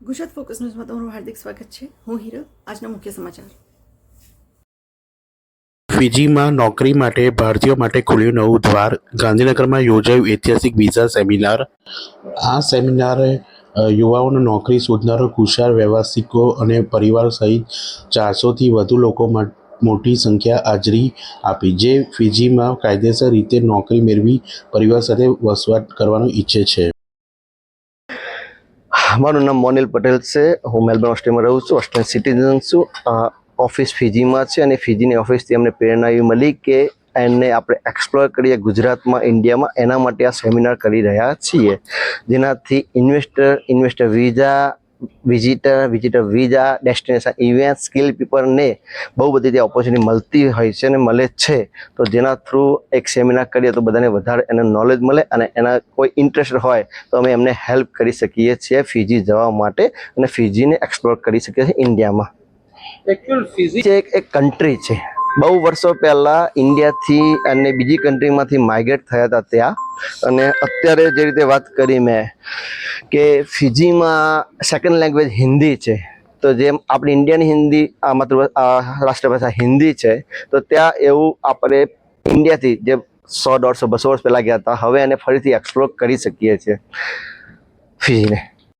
Gujarat focus ન્યૂઝમાં તમારું હાર્દિક સ્વાગત છે હું હીરો આજના મુખ્ય સમાચાર ફિજીમાં નોકરી માટે ભારતીયો માટે ખુલ્યું નવું દ્વાર ગાંધીનગરમાં યોજાયું ઐતિહાસિક વિઝા સેમિનાર આ સેમિનારે યુવાઓને નોકરી શોધનારો કુશળ વ્યવસાયિકો અને પરિવાર સહિત ચારસોથી વધુ લોકો મોટી સંખ્યા હાજરી આપી જે ફિજીમાં કાયદેસર રીતે નોકરી મેળવી પરિવાર સાથે વસવાટ કરવાનું ઈચ્છે છે મારું નામ મોનિલ પટેલ છે. હું મેલબર્ન ઓસ્ટ્રેલિયામાં રહું છું ઓસ્ટ્રેલિયન સિટીઝન છું. ઓફિસ ફિજીમાં છે અને ફિજીની ઓફિસથી અમને પ્રેરણા એવી મળી કે એને આપણે એક્સપ્લોર કરીએ ગુજરાતમાં, ઇન્ડિયામાં. એના માટે આ સેમિનાર કરી રહ્યા છીએ. જેનાથી investor investor visa visitor visitor visa destination event skill પીપલને બહુ બધી ત્યાં ઓપોર્ચ્યુનિટી મળતી હોય છે અને મળે છે. તો જેના થ્રુ એક સેમિનાર કરીએ તો બધાને વધારે એને નોલેજ મળે અને એના કોઈ ઇન્ટરેસ્ટ હોય તો અમે એમને હેલ્પ કરી શકીએ છીએ ફિજી જવા માટે અને ફિજીને એક્સપ્લોર કરી શકીએ છીએ ઇન્ડિયામાં એકચ્યુઅલ ફિઝી એક એક કન્ટ્રી છે. બહુ વર્ષો પહેલાં ઇન્ડિયાથી અને બીજી કન્ટ્રીમાંથી માઇગ્રેટ થયા હતા ત્યાં. અને અત્યારે જે રીતે વાત કરી મેં કે ફિજીમાં સેકન્ડ લેંગ્વેજ હિન્દી છે, તો જેમ આપણી ઇન્ડિયાની હિન્દી, આ માતૃ રાષ્ટ્રભાષા હિન્દી છે, તો ત્યાં એવું આપણે ઇન્ડિયાથી જે સો, દોઢસો, બસો વર્ષ પહેલાં ગયા હતા, હવે એને ફરીથી એક્સપ્લોર કરી શકીએ છીએ ફિજીને.